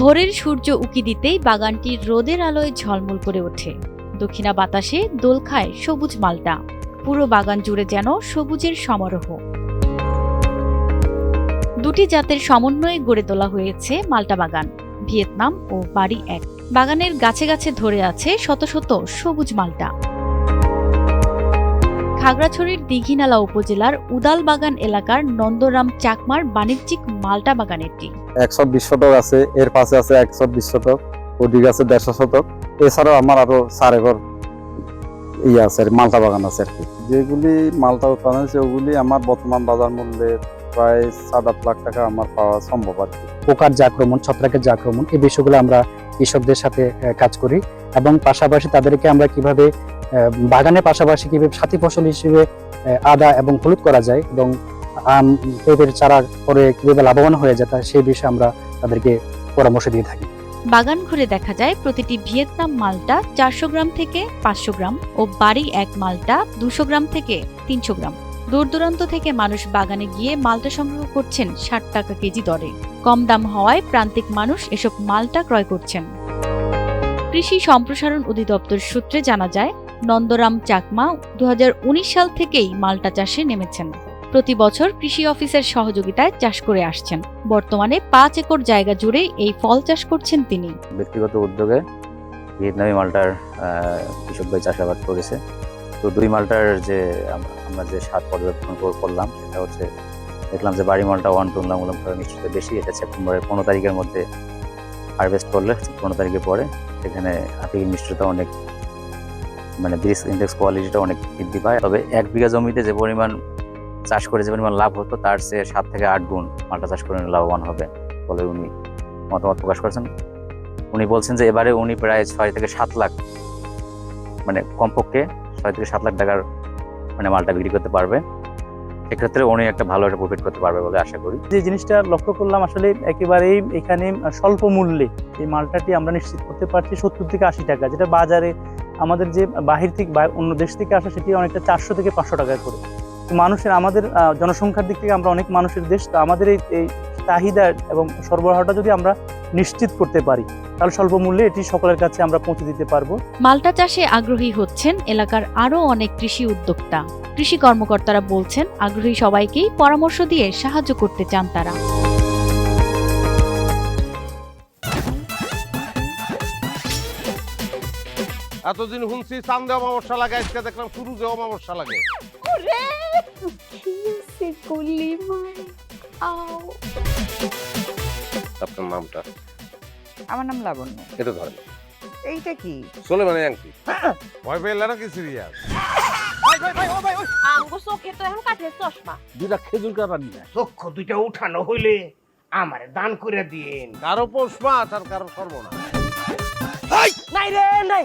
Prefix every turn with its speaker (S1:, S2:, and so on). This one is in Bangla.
S1: ভোরের সূর্য উকি দিতেই বাগানটি রোদের আলোয় ঝলমল করে ওঠে। দক্ষিণা বাতাসে দোল খায় সবুজ মালটা। পুরো বাগান জুড়ে যেন সবুজের সমারোহ। দুটি জাতের সমন্বয়ে গড়ে তোলা হয়েছে মাল্টা বাগান, ভিয়েতনাম ও বাড়ি এক। বাগানের গাছে গাছে ধরে আছে শত শত সবুজ মাল্টা। খাগড়াছড়ির দীঘিনালা উপজেলার উদাল বাগান এলাকার নন্দরাম চাকমার বাণিজ্যিক মাল্টা বাগান এটি
S2: একশো বিশ শতক আছে এর পাশে আছে একশো বিশ শতক ওদিকে আছে দেড়শো শতক। এছাড়াও আমার আরও চার একর ইয়ে আছে মালটা বাগান আছে আর কি। যেগুলি মালটা উৎপাদন হয়েছে ওগুলি আমার বর্তমান বাজার মূল্যে প্রায় সাত আট লাখ টাকা আমার পাওয়া সম্ভব আর কি।
S3: পোকার যে আক্রমণ ছত্রাকের যে আক্রমণ এই বিষয়গুলো আমরা কৃষকদের সাথে কাজ করি। এবং পাশাপাশি তাদেরকে আমরা কীভাবে বাগানের পাশাপাশি কীভাবে সাথী ফসল হিসেবে আদা এবং হলুদ করা যায় এবং আম, পেঁপের চারা করে কীভাবে লাভবান হয়ে যায় তা সেই বিষয়ে আমরা তাদেরকে পরামর্শ দিয়ে থাকি।
S1: বাগান ঘুরে দেখা যায় প্রতিটি ভিয়েতনাম মালটা চারশো গ্রাম থেকে পাঁচশো গ্রাম ও বাড়ি এক মালটা দুশো গ্রাম থেকে তিনশো গ্রাম। দূর দূরান্ত থেকে মানুষ বাগানে গিয়ে মালটা সংগ্রহ করছেন ষাট টাকা কেজি দরে। কম দাম হওয়ায় প্রান্তিক মানুষ এসব মালটা ক্রয় করছেন। কৃষি সম্প্রসারণ অধিদপ্তর সূত্রে জানা যায় নন্দরাম চাকমা দু সাল থেকেই মালটা চাষে নেমেছেন। প্রতি বছর কৃষি অফিসের সহযোগিতায় চাষ করে আসছেন। বর্তমানে পাঁচ একর জায়গা জুড়ে এই ফল চাষ করছেন তিনি।
S4: ব্যক্তিগত উদ্যোগে ভিয়েতনামি মালটার কৃষক ভাই চাষাবাদ করেছে। তো দুই মালটার যে আমরা যে স্বাদ পর্যবেক্ষণ করলাম, সেটা হচ্ছে দেখলাম যে বাড়ি মালটা ওয়ান টু তুলনামূলকভাবে মিষ্টিতে বেশি। এটা সেপ্টেম্বরের পনেরো তারিখের মধ্যে হারভেস্ট করলে, পনেরো তারিখের পরে সেখানে আপিল মিষ্টতা অনেক মানে ব্রিজ ইন্ডেক্স কোয়ালিটিটা অনেক বৃদ্ধি পায়। তবে এক বিঘা জমিতে যে পরিমাণ চাষ করে যে পরিমাণ লাভ হতো, তার চেয়ে সাত থেকে আট গুণ মালটা চাষ করে লাভবান হবে বলে উনি মতামত প্রকাশ করেছেন। উনি বলছেন যে এবারে উনি প্রায় ছয় থেকে সাত লাখ মানে কমপক্ষে ছয় থেকে সাত লাখ টাকার মানে মালটা বিক্রি করতে পারবে। সেক্ষেত্রে উনি একটা ভালো একটা প্রফিট করতে পারবে বলে আশা করি।
S5: যে জিনিসটা লক্ষ্য করলাম, আসলে একেবারেই এখানে স্বল্প মূল্যে এই মালটাটি আমরা নিশ্চিত করতে পারছি সত্তর থেকে আশি টাকা, যেটা বাজারে আমাদের যে বাহির থেকে অন্য দেশ থেকে আসা সেটি অনেকটা চারশো থেকে পাঁচশো টাকায় করে। মানুষের আমাদের জনসংখ্যার দিক থেকে আমরা অনেক মানুষের দেশ, তো আমাদের এই চাহিদা এবং সরবরাহটা যদি আমরা নিশ্চিত করতে পারি, তাহলে স্বল্প মূল্যে এটি সকলের কাছে আমরা পৌঁছে দিতে পারব।
S1: মালটা চাষে আগ্রহী হচ্ছেন এলাকার আরও অনেক কৃষি উদ্যোক্তা। কৃষি কর্মকর্তারা বলছেন, আগ্রহী সবাইকেই পরামর্শ দিয়ে সাহায্য করতে চান তারা।
S6: এতদিন শুনছি চান্দে অমাবস্যা লাগে আজকে দেখলাম শুরুতে অমাবস্যা লাগে।
S7: ওরে কিসে গুলি মার আও।
S6: আপনার নামটা?
S8: আমার নাম লাবণ্য।
S6: এটা ধরেন।
S8: এইটা কি?
S6: চলে মানে আংটি ভয় পেলে নাকি সিরিয়াস?
S7: আমগো চোখে তো এখন কাঠের চশমা।
S6: দুটা খেজুর নিয়ে
S9: চক্ষু দুইটা উঠানো হইলে আমারে দান করে দিন
S6: কারও পোষ মাছ আর কারও সর্বনা
S9: নাই রে নাই।